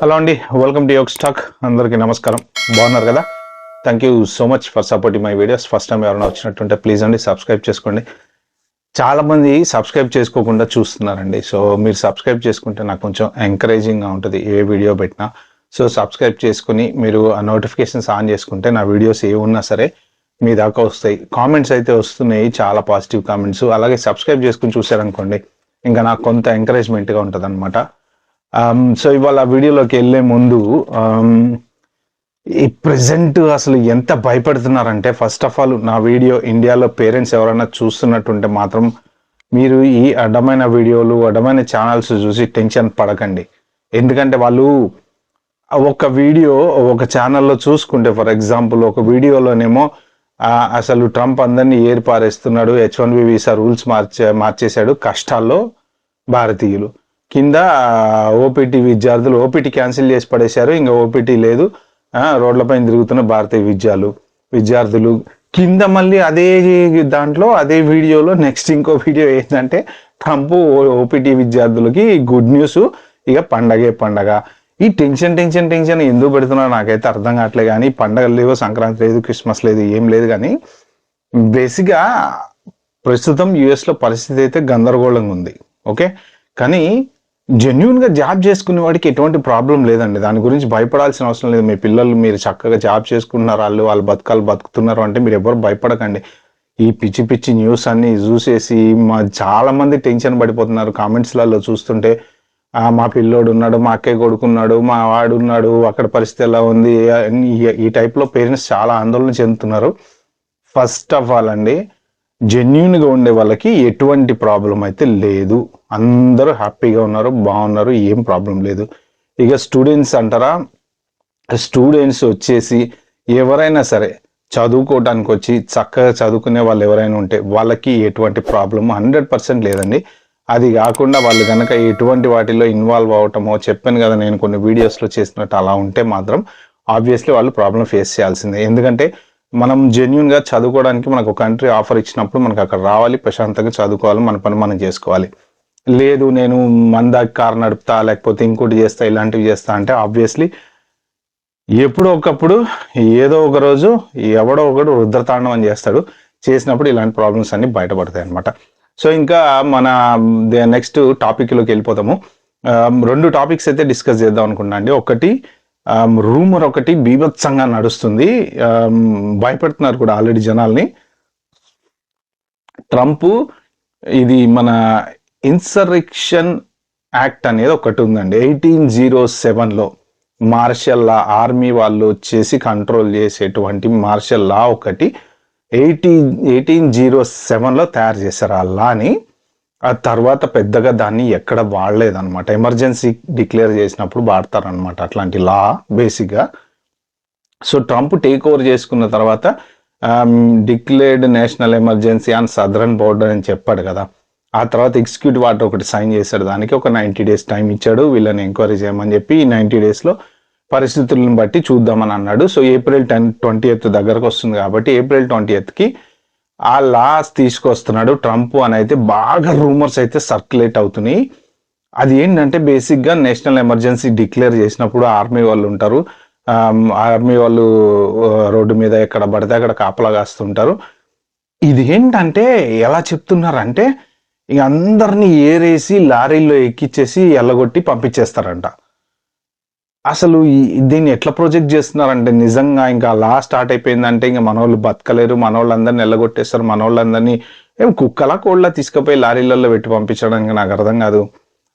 Hello అండి welcome to Yog stock అందరికీ నమస్కారం. బాగున్నారు కదా? Thank you so much for supporting my videos first time ఎవరైనా వచ్చినట్టుంటే ప్లీజ్ అండి సబ్స్క్రైబ్ చేసుకోండి. చాలామంది సబ్స్క్రైబ్ చేసుకోకుండా చూస్తున్నారండి. సో మీరు సబ్స్క్రైబ్ చేసుకుంటే నాకు కొంచెం ఎంకరేజింగ్గా ఉంటుంది. ఏ వీడియో పెట్టినా. సో సబ్స్క్రైబ్ చేసుకుని మీరు ఆ నోటిఫికేషన్స్ ఆన్ చేసుకుంటే నా వీడియోస్ ఏ ఉన్నా సరే మీ దాకా వస్తాయి. కామెంట్స్ అయితే వస్తున్నాయి చాలా పాజిటివ్ కామెంట్స్ అలాగే సబ్స్క్రైబ్ చేసుకుని చూసారనుకోండి ఇంకా నాకు కొంత ఎంకరేజ్మెంట్గా ఉంటుంది అనమాట Um, సో ఇవాళ ఆ వీడియోలోకి వెళ్ళే ముందు um, ఈ ప్రజెంట్ అసలు ఎంత భయపడుతున్నారంటే ఫస్ట్ ఆఫ్ ఆల్ నా వీడియో ఇండియాలో పేరెంట్స్ ఎవరైనా చూస్తున్నట్టుంటే మాత్రం మీరు ఈ అడ్డమైన వీడియోలు అడ్డమైన ఛానల్స్ చూసి టెన్షన్ పడకండి. ఎందుకంటే వాళ్ళు ఒక వీడియో ఒక ఛానల్లో చూసుకుంటే ఫర్ ఎగ్జాంపుల్ ఒక వీడియోలోనేమో అసలు ట్రంప్ అందరినీ ఏర్పారేస్తున్నాడు H one B visa rules మార్చే మార్చేశాడు కష్టాల్లో భారతీయులు. కింద ఓపీటీ విద్యార్థులు ఓపీటీ క్యాన్సిల్ చేసి పడేశారు. ఇంకా ఓపీటీ లేదు. రోడ్లపైన తిరుగుతున్న భారతీయ విద్యాలు విద్యార్థులు కింద మళ్ళీ అదే దాంట్లో అదే వీడియోలో నెక్స్ట్ ఇంకో వీడియో ఏంటంటే ట్రంప్ ఓపీటీ విద్యార్థులకి గుడ్ న్యూస్. ఇక పండగే పండగ. ఈ టెన్షన్ టెన్షన్ టెన్షన్ ఎందుకు పెడుతున్నారో నాకైతే అర్థం కావట్లేదు కానీ పండగలు లేవు సంక్రాంతి లేదు క్రిస్మస్ లేదు ఏం లేదు కానీ బేసిక్గా ప్రస్తుతం యుఎస్లో పరిస్థితి అయితే గందరగోళంగా ఉంది. ఓకే? కానీ జెన్యున్గా జాబ్ చేసుకునే వాడికి ఎటువంటి ప్రాబ్లం లేదండి. దాని గురించి భయపడాల్సిన అవసరం లేదు. మీ పిల్లలు మీరు చక్కగా జాబ్ చేసుకుంటున్నారు. వాళ్ళు వాళ్ళు బతకాలు బతుకుతున్నారు అంటే మీరు ఎవరు భయపడకండి. ఈ పిచ్చి పిచ్చి న్యూస్ అన్ని చూసేసి మా చాలామంది టెన్షన్ పడిపోతున్నారు. కామెంట్స్లలో చూస్తుంటే మా పిల్లోడు ఉన్నాడు మా అక్కయ్య కొడుకున్నాడు మా వాడు ఉన్నాడు అక్కడ పరిస్థితి ఎలా ఉంది? ఈ- ఈ టైప్లో పేరెంట్స్ చాలా ఆందోళన చెందుతున్నారు. ఫస్ట్ ఆఫ్ ఆల్ అండి జెన్యున్గా ఉండే వాళ్ళకి ఎటువంటి ప్రాబ్లం అయితే లేదు. అందరూ హ్యాపీగా ఉన్నారు బాగున్నారు ఏం ప్రాబ్లం లేదు. ఇక స్టూడెంట్స్ అంటారా స్టూడెంట్స్ వచ్చేసి ఎవరైనా సరే చదువుకోవడానికి వచ్చి చక్కగా చదువుకునే వాళ్ళు ఎవరైనా ఉంటే వాళ్ళకి ఎటువంటి ప్రాబ్లము హండ్రెడ్ పర్సెంట్ లేదండి. అది కాకుండా వాళ్ళు కనుక ఎటువంటి వాటిలో ఇన్వాల్వ్ అవటమో చెప్పాను కదా నేను కొన్ని వీడియోస్లో చేసినట్టు అలా ఉంటే మాత్రం ఆబ్వియస్లీ వాళ్ళు ప్రాబ్లం ఫేస్ చేయాల్సిందే. ఎందుకంటే మనం జెన్యున్గా చదువుకోవడానికి మనకు ఒక కంట్రీ ఆఫర్ ఇచ్చినప్పుడు మనకు అక్కడ రావాలి ప్రశాంతంగా చదువుకోవాలి మన పని మనం చేసుకోవాలి. లేదు నేను మందా కార్ నడుపుతా లేకపోతే ఇంకోటి చేస్తా ఇలాంటివి చేస్తా అంటే ఆబ్వియస్లీ ఎప్పుడో ఒకప్పుడు ఏదో ఒక రోజు ఎవడో ఒకడు రుద్రతాండవం చేస్తాడు. చేసినప్పుడు ఇలాంటి ప్రాబ్లమ్స్ అన్ని బయటపడతాయి అనమాట సో ఇంకా మన నెక్స్ట్ టాపిక్లోకి వెళ్ళిపోతాము. రెండు టాపిక్స్ అయితే డిస్కస్ చేద్దాం అనుకున్నా అండి. ఒకటి రూమర్ ఒకటి బీభత్సంగా నడుస్తుంది. భయపెడుతున్నారు కూడా ఆల్రెడీ జనాల్ని. ట్రంప్ ఇది మన ఇన్సర్రిక్షన్ యాక్ట్ అనేది ఒకటి ఉందండి. ఎయిటీన్ జీరో సెవెన్లో మార్షల్ లా ఆర్మీ వాళ్ళు వచ్చేసి కంట్రోల్ చేసేటువంటి మార్షల్ లా ఒకటి ఎయిటీన్ ఎయిటీన్ జీరో సెవెన్లో తయారు చేశారు ఆ లాని. ఆ తర్వాత పెద్దగా దాన్ని ఎక్కడ వాడలేదన్నమాట. ఎమర్జెన్సీ డిక్లేర్ చేసినప్పుడు వాడతారనమాట అట్లాంటి లా బేసిక్గా. సో ట్రంప్ టేక్ ఓవర్ చేసుకున్న తర్వాత declared national emergency on southern border అని చెప్పాడు కదా. ఆ తర్వాత ఎగ్జిక్యూటివ్ ఆర్డర్ ఒకటి సైన్ చేశాడు. దానికి ఒక నైంటీ డేస్ టైం ఇచ్చాడు. వీళ్ళని ఎంక్వైరీ చేయమని చెప్పి ఈ నైంటీ డేస్లో పరిస్థితులను బట్టి చూద్దామని అన్నాడు. So April ten twenty eighth దగ్గరకు వస్తుంది కాబట్టి ఏప్రిల్ ట్వంటీ ఎయిత్కి ఆ లాస్ తీసుకొస్తున్నాడు ట్రంప్ అని అయితే బాగా రూమర్స్ అయితే సర్క్యులేట్ అవుతున్నాయి. అది ఏంటంటే బేసిక్గా నేషనల్ ఎమర్జెన్సీ డిక్లేర్ చేసినప్పుడు ఆర్మీ వాళ్ళు ఉంటారు. ఆర్మీ వాళ్ళు రోడ్డు మీద ఎక్కడ పడితే అక్కడ కాపలా కాస్తుంటారు. ఇది ఏంటంటే ఎలా చెప్తున్నారంటే ఇక అందరినీ ఏరేసి లారీల్లో ఎక్కిచ్చేసి ఎల్లగొట్టి పంపించేస్తారంట. అసలు ఈ- దీన్ని ఎట్లా ప్రొజెక్ట్ చేస్తున్నారంటే నిజంగా ఇంకా లా స్టార్ట్ అయిపోయిందంటే ఇంకా మనోళ్ళు బతకలేరు మనోళ్ళందరిని ఎల్లగొట్టేస్తారు మనోళ్ళందరినీ ఏం కుక్కలా కోళ్ళ తీసుకుపోయి లారీలలో పెట్టి పంపించడానికి నాకు అర్థం కాదు.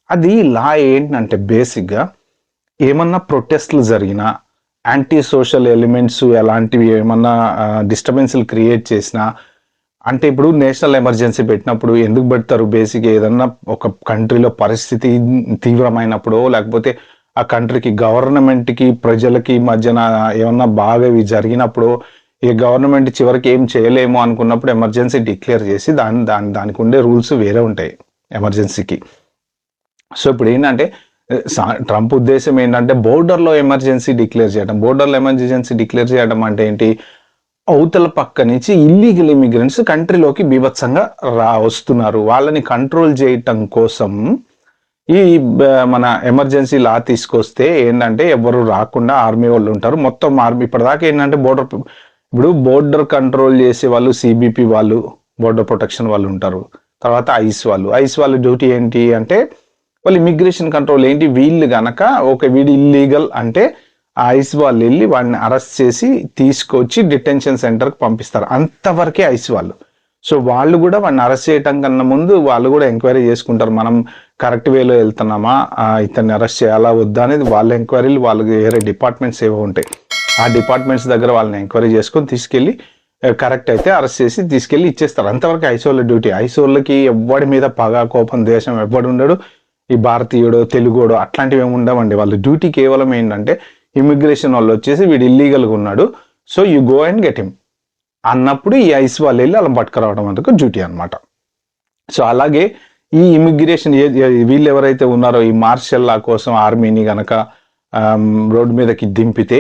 అది లా ఏంటంటే బేసిక్గా ఏమన్నా ప్రొటెస్ట్లు జరిగినా యాంటీ సోషల్ ఎలిమెంట్స్ ఎలాంటివి ఏమన్నా డిస్టర్బెన్స్లు క్రియేట్ చేసినా అంటే ఇప్పుడు నేషనల్ ఎమర్జెన్సీ పెట్టినప్పుడు ఎందుకు పెడతారు బేసిక్ ఏదన్నా ఒక కంట్రీలో పరిస్థితి తీవ్రమైనప్పుడో లేకపోతే ఆ కంట్రీకి గవర్నమెంట్కి ప్రజలకి మధ్యన ఏమన్నా బాగా ఇవి జరిగినప్పుడు ఈ గవర్నమెంట్ చివరికి ఏం చేయలేము అనుకున్నప్పుడు ఎమర్జెన్సీ డిక్లేర్ చేసి దాని దాని దానికి ఉండే రూల్స్ వేరే ఉంటాయి ఎమర్జెన్సీకి. సో ఇప్పుడు ఏంటంటే సా- ట్రంప్ ఉద్దేశం ఏంటంటే బోర్డర్లో ఎమర్జెన్సీ డిక్లేర్ చేయడం బోర్డర్లో ఎమర్జెన్సీ డిక్లేర్ చేయడం అంటే ఏంటి? అవతల పక్క నుంచి ఇల్లీగల్ ఇమిగ్రెంట్స్ కంట్రీలోకి బీభత్సంగా రా వస్తున్నారు. వాళ్ళని కంట్రోల్ చేయటం కోసం ఈ మన ఎమర్జెన్సీ లా తీసుకొస్తే ఏంటంటే ఎవరు రాకుండా ఆర్మీ వాళ్ళు ఉంటారు. మొత్తం ఆర్మీ ఇప్పటిదాకా ఏంటంటే బోర్డర్ ఇప్పుడు బోర్డర్ కంట్రోల్ చేసే వాళ్ళు సిబిపి వాళ్ళు బోర్డర్ ప్రొటెక్షన్ వాళ్ళు ఉంటారు. తర్వాత ఐస్ వాళ్ళు. ఐస్ వాళ్ళ డ్యూటీ ఏంటి అంటే వాళ్ళు ఇమిగ్రేషన్ కంట్రోల్ ఏంటి? వీళ్ళు గనక ఒక వీడు ఇల్లీగల్ అంటే ఆ ఐస్ వాళ్ళు వెళ్ళి వాడిని అరెస్ట్ చేసి తీసుకొచ్చి డిటెన్షన్ సెంటర్కి పంపిస్తారు. అంతవరకే ఐస్ వాళ్ళు. సో వాళ్ళు కూడా వాడిని అరెస్ట్ చేయటం కన్నా ముందు వాళ్ళు కూడా ఎంక్వైరీ చేసుకుంటారు. మనం కరెక్ట్ వేలో వెళ్తున్నామా? ఇతన్ని అరెస్ట్ చేయాలా వద్దా అనేది వాళ్ళ ఎంక్వైరీలు వాళ్ళకి వేరే డిపార్ట్మెంట్స్ ఏవో ఉంటాయి. ఆ డిపార్ట్మెంట్స్ దగ్గర వాళ్ళని ఎంక్వైరీ చేసుకొని తీసుకెళ్ళి కరెక్ట్ అయితే అరెస్ట్ చేసి తీసుకెళ్ళి ఇచ్చేస్తారు. అంతవరకు ఐసోల డ్యూటీ. ఐసోళ్ళకి ఎవ్వడి మీద పగ కోపం దేశం ఎవ్వడు ఉండడు. ఈ భారతీయుడు తెలుగుడు అట్లాంటివి ఏమి ఉండవండి. వాళ్ళ డ్యూటీ కేవలం ఏంటంటే ఇమిగ్రేషన్ వాళ్ళు వచ్చేసి వీడు ఇల్లీగల్గా ఉన్నాడు. So you go and get him. అన్నప్పుడు ఈ ఐస్ వాళ్ళు వెళ్ళి అలా పట్టుకురావడం అందుకు డ్యూటీ అనమాట సో అలాగే ఈ ఇమిగ్రేషన్ వీళ్ళు ఎవరైతే ఉన్నారో ఈ మార్షల్ లా కోసం ఆర్మీని గనక రోడ్డు మీదకి దింపితే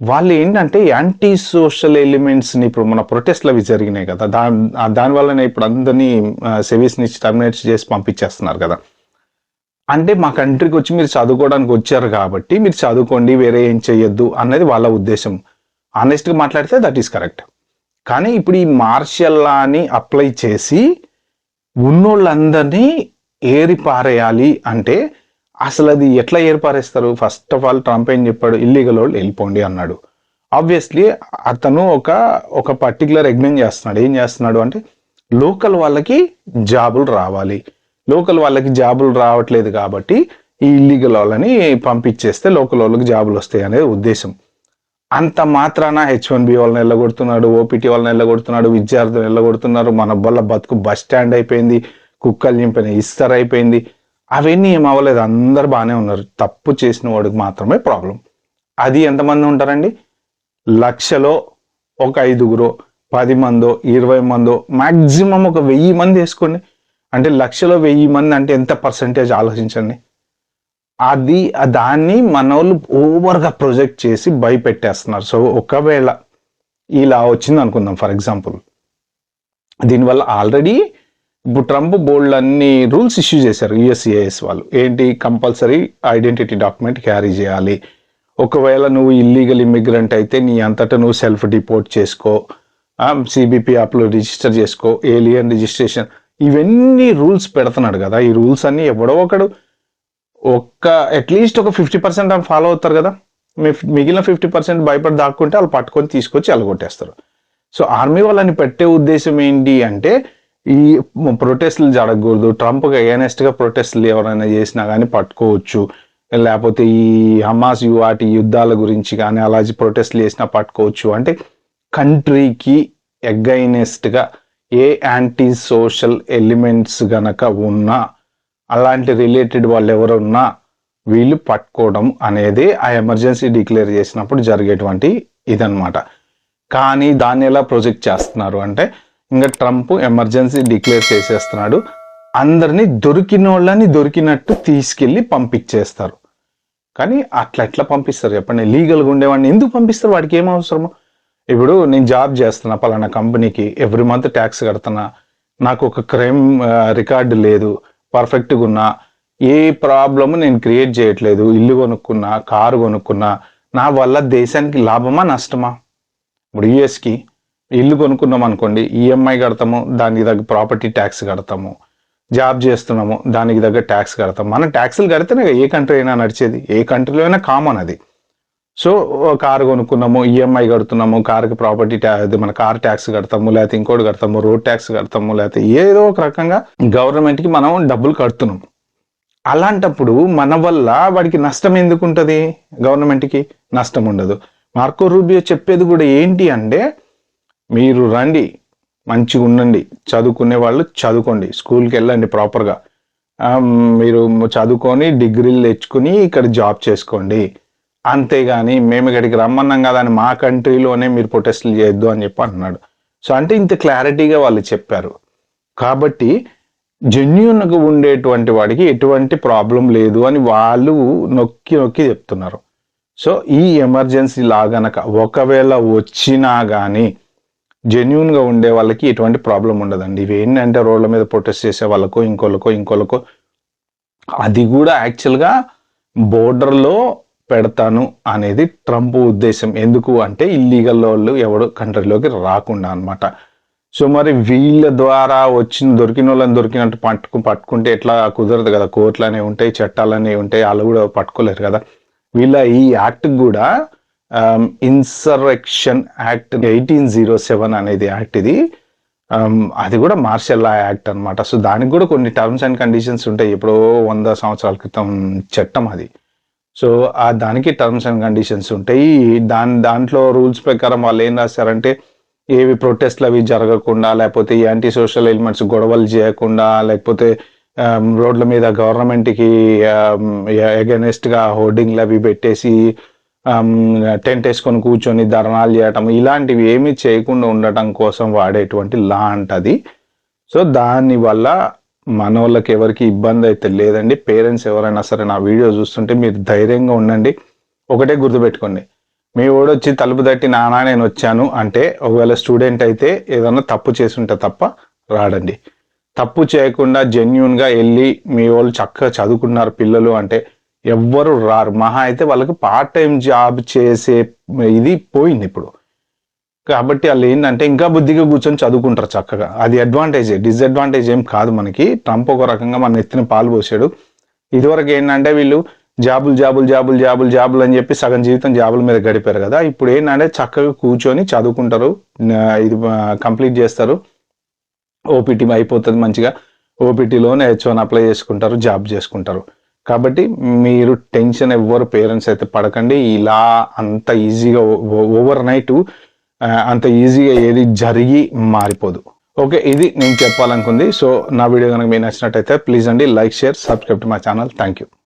వాళ్ళు ఏంటంటే యాంటీ సోషల్ ఎలిమెంట్స్ని ఇప్పుడు మన ప్రొటెస్ట్లు అవి జరిగినాయి కదా. దాని దానివల్లనే ఇప్పుడు అందరినీ సెవీస్ని టర్మినేట్ చేసి పంపించేస్తున్నారు కదా. అంటే మా కంట్రీకి వచ్చి మీరు చదువుకోవడానికి వచ్చారు కాబట్టి మీరు చదువుకోండి వేరే ఏం చేయొద్దు అన్నది వాళ్ళ ఉద్దేశం. ఆనెస్ట్గా మాట్లాడితే దట్ ఈస్ కరెక్ట్ కానీ ఇప్పుడు ఈ మార్షల్ లాని అప్లై చేసి ఉన్నోళ్ళందరినీ ఏరి పారేయాలి అంటే అసలు అది ఎట్లా ఏర్పారేస్తారు? ఫస్ట్ ఆఫ్ ఆల్ ట్రంప్ ఏం చెప్పాడు? ఇల్లీగల్ వాళ్ళు వెళ్ళిపోండి అన్నాడు. ఆబ్వియస్లీ అతను ఒక ఒక పర్టికులర్ ఎగ్మెంట్ చేస్తున్నాడు. ఏం చేస్తున్నాడు అంటే లోకల్ వాళ్ళకి జాబులు రావాలి. లోకల్ వాళ్ళకి జాబులు రావట్లేదు కాబట్టి ఈ ఇల్లీగల్ వాళ్ళని పంపించేస్తే లోకల్ వాళ్ళకి జాబులు వస్తాయి అనేది ఉద్దేశం. అంత మాత్రాన హెచ్ వన్ బి వాళ్ళని వెళ్ళగొడుతున్నాడు ఓపీటీ వాళ్ళని వెళ్ళగొడుతున్నాడు విద్యార్థులు వెళ్ళగొడుతున్నారు మన వల్ల బతుకు బస్ స్టాండ్ అయిపోయింది కుక్కలు నింపిన ఇస్తర్ అయిపోయింది. అవన్నీ ఏం అవ్వలేదు అందరు బాగానే ఉన్నారు. తప్పు చేసిన వాడికి మాత్రమే ప్రాబ్లం. అది ఎంతమంది ఉంటారండి? లక్షలో ఒక ఐదుగురు పది మందో ఇరవై మందో మాక్సిమం ఒక వెయ్యి మంది వేసుకోండి. అంటే లక్షలో వెయ్యి మంది అంటే ఎంత పర్సంటేజ్ ఆలోచించండి. అది దాన్ని మన వాళ్ళు ఓవర్గా ప్రొజెక్ట్ చేసి భయపెట్టేస్తున్నారు. సో ఒకవేళ ఇలా వచ్చింది అనుకుందాం ఫర్ ఎగ్జాంపుల్. దీనివల్ల ఆల్రెడీ ఇప్పుడు ట్రంప్ బోల్డ్ అన్ని రూల్స్ ఇష్యూ చేశారు యుఎస్సిఐఎస్ వాళ్ళు. ఏంటి? కంపల్సరీ ఐడెంటిటీ డాక్యుమెంట్ క్యారీ చేయాలి. ఒకవేళ నువ్వు ఇల్లీగల్ ఇమ్మిగ్రెంట్ అయితే నీ అంతటా నువ్వు సెల్ఫ్ డిపోర్ట్ చేసుకో సిబిపి యాప్లో రిజిస్టర్ చేసుకో ఏలియన్ రిజిస్ట్రేషన్. ఇవన్నీ రూల్స్ పెడుతున్నాడు కదా. ఈ రూల్స్ అన్నీ ఎవడో ఒకడు ఒక్క అట్లీస్ట్ ఒక ఫిఫ్టీ పర్సెంట్ అని ఫాలో అవుతారు కదా. మీ- మిగిలిన ఫిఫ్టీ పర్సెంట్ భయపడి దాక్కుంటే వాళ్ళు పట్టుకొని తీసుకొచ్చి అలగొట్టేస్తారు సో ఆర్మీ వాళ్ళని పెట్టే ఉద్దేశం ఏంటి అంటే ఈ ప్రొటెస్ట్లు జరగకూడదు. ట్రంప్కి అగేనెస్ట్గా ప్రొటెస్ట్లు ఎవరైనా చేసినా కానీ పట్టుకోవచ్చు. లేకపోతే ఈ హమాస్ వాటి యుద్ధాల గురించి కానీ అలా ప్రొటెస్ట్లు చేసినా పట్టుకోవచ్చు. అంటే కంట్రీకి ఎగైనెస్ట్గా ఏ యాంటీ సోషల్ ఎలిమెంట్స్ గనక ఉన్నా అలాంటి రిలేటెడ్ వాళ్ళు ఎవరున్నా వీళ్ళు పట్టుకోవడం అనేది ఆ ఎమర్జెన్సీ డిక్లేర్ చేసినప్పుడు జరిగేటువంటి ఇదనమాట కానీ దాన్ని ఎలా ప్రొజెక్ట్ చేస్తున్నారు అంటే ఇంకా ట్రంప్ ఎమర్జెన్సీ డిక్లేర్ చేసేస్తున్నాడు. అందరినీ దొరికిన వాళ్ళని దొరికినట్టు తీసుకెళ్ళి పంపించేస్తారు. కానీ అట్లా ఎట్లా పంపిస్తారు చెప్పండి? లీగల్గా ఉండేవాడిని ఎందుకు పంపిస్తారు? వాడికి ఏం అవసరము? ఇప్పుడు నేను జాబ్ చేస్తున్నా పలానా కంపెనీకి ఎవ్రీ మంత్ ట్యాక్స్ కడుతున్నా. నాకు ఒక క్రైమ్ రికార్డు లేదు. పర్ఫెక్ట్గా ఉన్నా ఏ ప్రాబ్లమ్ నేను క్రియేట్ చేయట్లేదు ఇల్లు కొనుక్కున్నా కారు కొనుక్కున్నా నా వల్ల దేశానికి లాభమా నష్టమా? ఇప్పుడు యుఎస్కి ఇల్లు కొనుక్కున్నాం అనుకోండి ఈఎంఐ కడతాము దానికి తగ్గ ప్రాపర్టీ ట్యాక్స్ కడతాము జాబ్ చేస్తున్నాము దానికి తగ్గ ట్యాక్స్ కడతాం మనం ట్యాక్స్లు కడితేనే ఏ కంట్రీ అయినా నడిచేది ఏ కంట్రీలో అయినా కామన్ అది. సో కారు కొనుక్కున్నాము ఈఎంఐ కడుతున్నాము కార్కి ప్రాపర్టీ అది మన కార్ ట్యాక్స్ కడతాము లేకపోతే ఇంకోటి కడతాము రోడ్ ట్యాక్స్ కడతాము లేకపోతే ఏదో ఒక రకంగా గవర్నమెంట్కి మనం డబ్బులు కడుతున్నాం. అలాంటప్పుడు మన వల్ల వాడికి నష్టం ఎందుకు ఉంటుంది? గవర్నమెంట్కి నష్టం ఉండదు. మార్కో రూబియో చెప్పేది కూడా ఏంటి అంటే మీరు రండి మంచిగా ఉండండి చదువుకునే వాళ్ళు చదువుకోండి స్కూల్కి వెళ్ళండి ప్రాపర్గా. మీరు చదువుకొని డిగ్రీలు తెచ్చుకుని ఇక్కడ జాబ్ చేసుకోండి. అంతేగాని మేము ఇక్కడికి రమ్మన్నాం కదా అని మా కంట్రీలోనే మీరు ప్రొటెస్ట్లు చేయొద్దు అని చెప్పి అంటున్నాడు. సో అంటే ఇంత క్లారిటీగా వాళ్ళు చెప్పారు. కాబట్టి జెన్యున్గా ఉండేటువంటి వాడికి ఎటువంటి ప్రాబ్లం లేదు అని వాళ్ళు నొక్కి నొక్కి చెప్తున్నారు. సో ఈ ఎమర్జెన్సీ లా గనక ఒకవేళ వచ్చినా కానీ జెన్యున్గా ఉండే వాళ్ళకి ఎటువంటి ప్రాబ్లం ఉండదండి. ఇవి ఏంటంటే రోడ్ల మీద ప్రొటెస్ట్ చేసే వాళ్ళకో ఇంకోళ్ళకో ఇంకోళ్ళకో. అది కూడా యాక్చువల్గా బోర్డర్లో పెడతాను అనేది ట్రంప్ ఉద్దేశం. ఎందుకు అంటే ఇల్లీగల్ వాళ్ళు ఎవడు కంట్రీలోకి రాకుండా అన్నమాట. సో మరి వీళ్ళ ద్వారా వచ్చిన దొరికిన వాళ్ళని దొరికినట్టు పట్టుకు పట్టుకుంటే ఎట్లా కుదరదు కదా? కోర్టులు అనేవి ఉంటాయి చట్టాలు అనేవి ఉంటాయి వాళ్ళు కూడా పట్టుకోలేరు కదా? వీళ్ళ ఈ యాక్ట్ కూడా insurrection act eighteen zero seven అనేది యాక్ట్ ఇది. అది కూడా మార్షల్ లా యాక్ట్ అనమాట సో దానికి కూడా కొన్ని టర్మ్స్ అండ్ కండిషన్స్ ఉంటాయి. ఎప్పుడో వంద సంవత్సరాల క్రితం చట్టం అది. సో ఆ దానికి టర్మ్స్ అండ్ కండిషన్స్ ఉంటాయి. దాని దాంట్లో రూల్స్ ప్రకారం వాళ్ళు ఏం రాస్తారంటే ఏవి ప్రొటెస్ట్లు అవి జరగకుండా లేకపోతే ఈ యాంటీ సోషల్ ఎలిమెంట్స్ గొడవలు చేయకుండా లేకపోతే um, రోడ్ల మీద గవర్నమెంట్కి అగెనెస్ట్గా um, హోర్డింగ్లు అవి పెట్టేసి um, టెంట్ వేసుకొని కూర్చొని ధర్నాలు చేయటం ఇలాంటివి ఏమీ చేయకుండా ఉండటం కోసం వాడేటువంటి లా అంటది. సో దాని మన మనోళ్ళకి ఎవరికి ఇబ్బంది అయితే లేదండి. పేరెంట్స్ ఎవరైనా సరే నా వీడియో చూస్తుంటే మీరు ధైర్యంగా ఉండండి. ఒకటే గుర్తుపెట్టుకోండి. మీ వచ్చి తలుపు తట్టి నానా నేను వచ్చాను అంటే ఒకవేళ స్టూడెంట్ అయితే ఏదైనా తప్పు చేసుంటే తప్ప రాడండి. తప్పు చేయకుండా జెన్యున్గా వెళ్ళి మీ వాళ్ళు చక్కగా చదువుకున్నారు పిల్లలు అంటే ఎవ్వరు రారు. మహా అయితే వాళ్ళకి పార్ట్ టైం జాబ్ చేసే ఇది పోయింది ఇప్పుడు. కాబట్టి వాళ్ళు ఏంటంటే ఇంకా బుద్ధిగా కూర్చొని చదువుకుంటారు చక్కగా. అది అడ్వాంటేజ్ డిసడ్వాంటేజ్ ఏం కాదు మనకి. ట్రంప్ ఒక రకంగా మన ఎత్తిన పాలు పోసాడు. ఇదివరకు ఏంటంటే వీళ్ళు జాబులు జాబులు జాబులు జాబులు జాబులు అని చెప్పి సగం జీవితం జాబుల మీద గడిపారు కదా. ఇప్పుడు ఏంటంటే చక్కగా కూర్చొని చదువుకుంటారు. ఇది కంప్లీట్ చేస్తారు. ఓపీటీ అయిపోతుంది మంచిగా. ఓపీటీలోనే హెచ్ వన్ అప్లై చేసుకుంటారు జాబ్ చేసుకుంటారు. కాబట్టి మీరు టెన్షన్ ఎవ్వరు పేరెంట్స్ అయితే పడకండి. ఇలా అంత ఈజీగా ఓవర్ నైట్ అంత ఈజీగా ఏది జరిగి మారిపోదు. ఓకే ఇది నేను చెప్పాలనుకుంది. సో నా వీడియో కనుక మీకు నచ్చినట్టయితే ప్లీజ్ అండి like share subscribe to my channel thank you